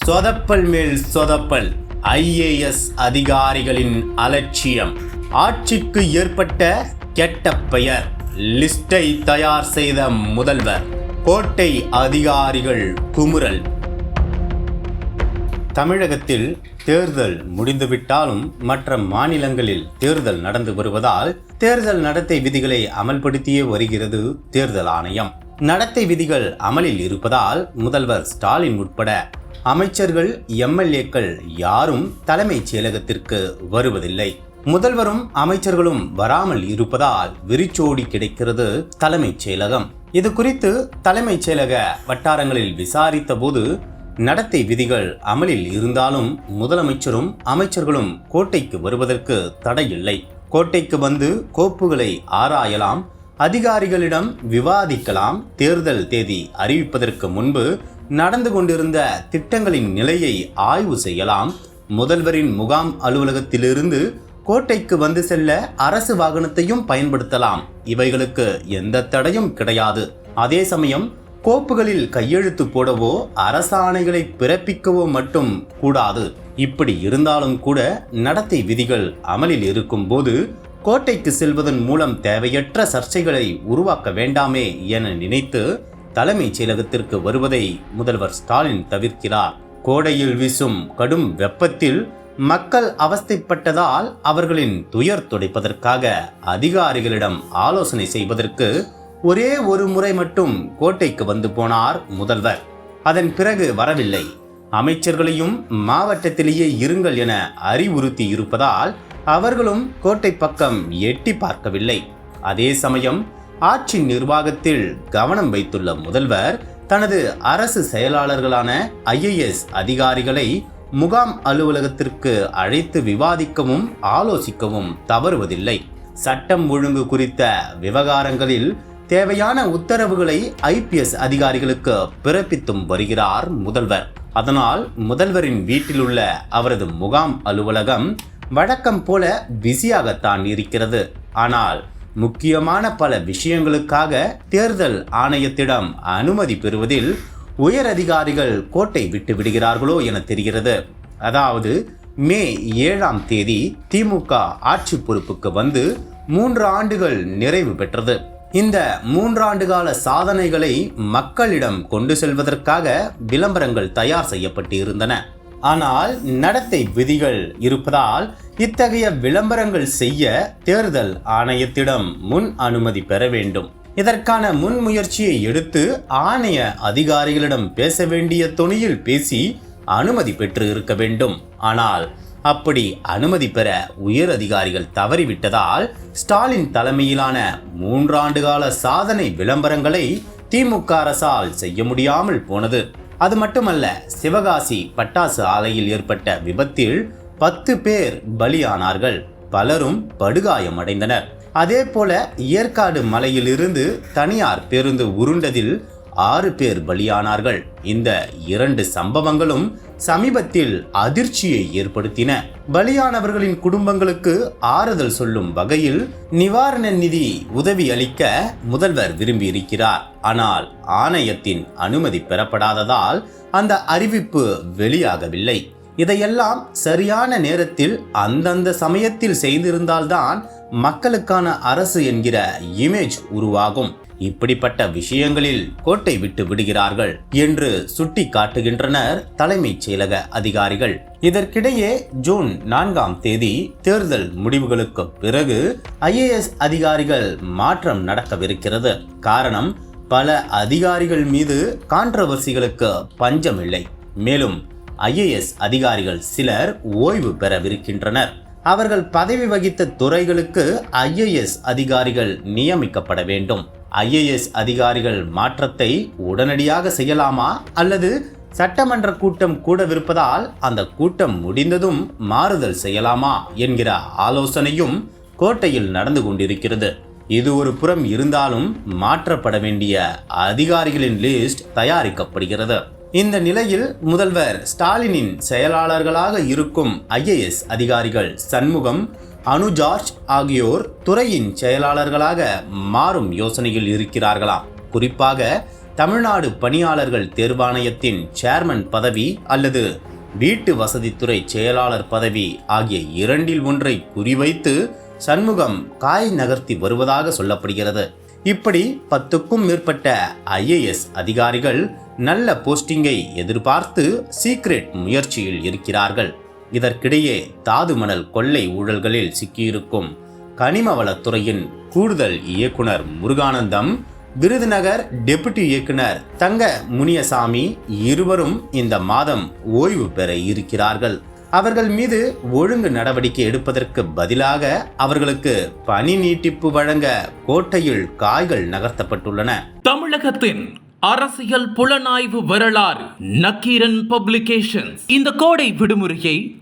சொதப்பல் மேல் சொதப்பல் ஐஏஎஸ் அதிகாரிகளின் அலட்சியம். ஆட்சிக்கு ஏற்பட்ட கெட்ட பெயர் லிஸ்டை தயார் செய்த முதல்வர் கோட்டை அதிகாரிகள் குமுறல். தமிழகத்தில் தேர்தல் முடிந்துவிட்டாலும் மற்ற மாநிலங்களில் தேர்தல் நடந்து வருவதால் தேர்தல் நடத்தை விதிகளை அமல்படுத்தியே வருகிறது தேர்தல் ஆணையம். நடத்தை விதிகள் அமலில் இருப்பதால் முதல்வர் ஸ்டாலின் உட்பட அமைச்சர்கள் எம்எல்ஏக்கள் யாரும் தலைமைச் செயலகத்திற்கு வருவதில்லை. முதல்வரும் அமைச்சர்களும் வராமல் இருப்பதால் விரிச்சோடி கிடைக்கிறது தலைமைச் செயலகம். இது குறித்து தலைமைச் செயலக வட்டாரங்களில் விசாரித்த போது நடத்தை விதிகள் அமலில் இருந்தாலும் முதலமைச்சரும் அமைச்சர்களும் கோட்டைக்கு வருவதற்கு தடையில்லை. கோட்டைக்கு வந்து கோப்புகளை ஆராயலாம் அதிகாரிகளிடம் விவாதிக்கலாம் தேர்தல் தேதி அறிவிப்பதற்கு முன்பு நடந்து கொண்டிருந்த திட்டங்களின் நிலையை ஆய்வு செய்யலாம். முதல்வரின் முகாம் அலுவலகத்திலிருந்து கோட்டைக்கு வந்து செல்ல அரசு வாகனத்தையும் பயன்படுத்தலாம். இவைகளுக்கு எந்த தடையும் கிடையாது. அதே சமயம் கோப்புகளில் கையெழுத்து போடவோ அரசாணைகளை பிறப்பிக்கவோ மட்டும் கூடாது. இப்படி இருந்தாலும் கூட நடத்தை விதிகள் அமலில் இருக்கும்போது கோட்டைக்கு செல்வதன் மூலம் தேவையற்ற சர்ச்சைகளை உருவாக்க வேண்டாமே என நினைத்து தலைமைச் செயலகத்திற்கு வருவதை முதல்வர் ஸ்டாலின் தவிர்க்கிறார். கோடையில் வீசும் கடும் வெப்பத்தில் மக்கள் அவஸ்தைப்பட்டதால் அவர்களின் துயர் துடைப்பதற்காக அதிகாரிகளிடம் ஆலோசனை செய்வதற்கு ஒரே ஒரு முறை மட்டும் கோட்டைக்கு வந்து போனார் முதல்வர். அதன் பிறகு வரவில்லை. அமைச்சர்களையும் மாவட்டத்திலேயே இருங்கள் என அறிவுறுத்தி இருப்பதால் அவர்களும் கோட்டை பக்கம் எட்டி பார்க்கவில்லை. அதே சமயம் ஆட்சி நிர்வாகத்தில் கவனம் வைத்துள்ள முதல்வர் தனது அரசு செயலாளர்களான ஐஏஎஸ் அதிகாரிகளை முகாம் அலுவலகத்திற்கு அழைத்து விவாதிக்கவும் ஆலோசிக்கவும் தவறுவதில்லை. சட்டம் ஒழுங்கு குறித்த விவகாரங்களில் தேவையான உத்தரவுகளை ஐபிஎஸ் அதிகாரிகளுக்கு பிறப்பித்தும் வருகிறார் முதல்வர். அதனால் முதல்வரின் வீட்டில் உள்ள அவரது முகாம் அலுவலகம் வழக்கம் போல பிஸியாகத்தான் இருக்கிறது. ஆனால் முக்கியமான பல விஷயங்களுக்காக தேர்தல் ஆணையத்திடம் அனுமதி பெறுவதில் உயர் அதிகாரிகள் கோட்டை விட்டு விடுகிறார்களோ என தெரிகிறது. அதாவது மே ஏழாம் தேதி திமுக ஆட்சி பொறுப்புக்கு வந்து மூன்று ஆண்டுகள் நிறைவு பெற்றது. இந்த மூன்றாண்டு கால சாதனைகளை மக்களிடம் கொண்டு செல்வதற்காக விளம்பரங்கள் தயார் செய்யப்பட்டு இருந்தன ஆனால் நடத்தை விதிகள் இருப்பதால் இத்தகைய விளம்பரங்கள் செய்ய தேர்தல் ஆணையத்திடம் முன் அனுமதி பெற வேண்டும். இதற்கான முன்முயற்சியை எடுத்து ஆணைய அதிகாரிகளிடம் பேச வேண்டிய துணியில் பேசி அனுமதி பெற்று இருக்க வேண்டும். ஆனால் அப்படி அனுமதி பெற உயர் அதிகாரிகள் தவறிவிட்டதால் ஸ்டாலின் தலைமையிலான மூன்றாண்டு கால சாதனை விளம்பரங்களை திமுக அரசால் செய்ய முடியாமல் போனது. அது மட்டுமல்ல சிவகாசி பட்டாசு ஆலையில் ஏற்பட்ட விபத்தில் பத்து பேர் பலியானார்கள். பலரும் படுகாயமடைந்தனர். அதே போல ஏற்காடு மலையிலிருந்து தனியார் பேருந்து உருண்டதில் ஆறு பேர் பலியானார்கள். இந்த இரண்டு சம்பவங்களும் சமீபத்தில் அதிர்ச்சியை ஏற்படுத்தின. பலியானவர்களின் குடும்பங்களுக்கு ஆறுதல் சொல்லும் வகையில் நிவாரண நிதி உதவி அளிக்க முதல்வர் விரும்பியிருக்கிறார். ஆனால் ஆணையத்தின் அனுமதி பெறப்படாததால் அந்த அறிவிப்பு வெளியாகவில்லை. இதையெல்லாம் சரியான நேரத்தில் அந்தந்த சமயத்தில் செய்திருந்தால்தான் மக்களுக்கான அரசு என்கிற இமேஜ் உருவாகும். இப்படிப்பட்ட விஷயங்களில் கோட்டை விட்டு விடுகிறார்கள் என்று சுட்டி காட்டுகின்றனர் தலைமைச் செயலக அதிகாரிகள். இதற்கிடையே ஜூன் நான்காம் தேதி தேர்தல் முடிவுகளுக்கு பிறகு ஐஏஎஸ் அதிகாரிகள் மாற்றம் நடக்கவிருக்கிறது. காரணம் பல அதிகாரிகள் மீது கான்ட்ரவர்சிகளுக்கு பஞ்சமில்லை. மேலும் ஐஏஎஸ் அதிகாரிகள் சிலர் ஓய்வு பெறவிருக்கின்றனர். அவர்கள் பதவி வகித்த துறைகளுக்கு ஐஏஎஸ் அதிகாரிகள் நியமிக்கப்பட வேண்டும். ஐஏஎஸ் அதிகாரிகள் மாற்றத்தை உடனடியாக செய்யலாமா? அல்லது சட்டமன்ற கூட்டம் கூடவிருப்பதால் அந்த கூட்டம் முடிந்ததும் மாறுதல் செய்யலாமா? என்கிற ஆலோசனையும் கோட்டையில் நடந்து கொண்டிருக்கிறது. இது ஒரு புறம் இருந்தாலும் மாற்றப்பட வேண்டிய அதிகாரிகளின் லிஸ்ட் தயாரிக்கப்படுகிறது. இந்த நிலையில் முதல்வர் ஸ்டாலினின் செயலாளர்களாக இருக்கும் ஐஏஎஸ் அதிகாரிகள் சண்முகம் அனு ஜார்ஜ் ஆகியோர் துறையின் செயலாளர்களாக மாறும் யோசனையில் இருக்கிறார்களாம். குறிப்பாக தமிழ்நாடு பணியாளர்கள் தேர்வாணையத்தின் சேர்மன் பதவி அல்லது வீட்டு வசதித்துறை செயலாளர் பதவி ஆகிய இரண்டில் ஒன்றை குறிவைத்து சண்முகம் காய் நகர்த்தி வருவதாக சொல்லப்படுகிறது. இப்படி பத்துக்கும் மேற்பட்ட ஐஏஎஸ் அதிகாரிகள் நல்ல போஸ்டிங்கை எதிர்பார்த்து சீக்ரெட் முயற்சியில் இருக்கிறார்கள். இதற்கிடையே தாது மணல் கொள்ளை ஊழல்களில் சிக்கியிருக்கும் கனிமவளத்துறையின் கூடுதல் இயக்குனர் முருகானந்தம் விருதுநகர் டெபுட்டி இயக்குனர் தங்க முனியசாமி இருவரும் இந்த மாதம் ஓய்வு பெற இருக்கிறார்கள். அவர்கள் மீது ஒழுங்கு நடவடிக்கை எடுப்பதற்கு பதிலாக அவர்களுக்கு பணி நீட்டிப்பு வழங்க கோட்டையில் காய்கள் நகர்த்தப்பட்டுள்ளன. தமிழகத்தின் அரசியல் புலனாய்வு வரலாறு நக்கீரன் பப்ளிகேஷன்ஸ். இந்த கோடை விடுமுறையை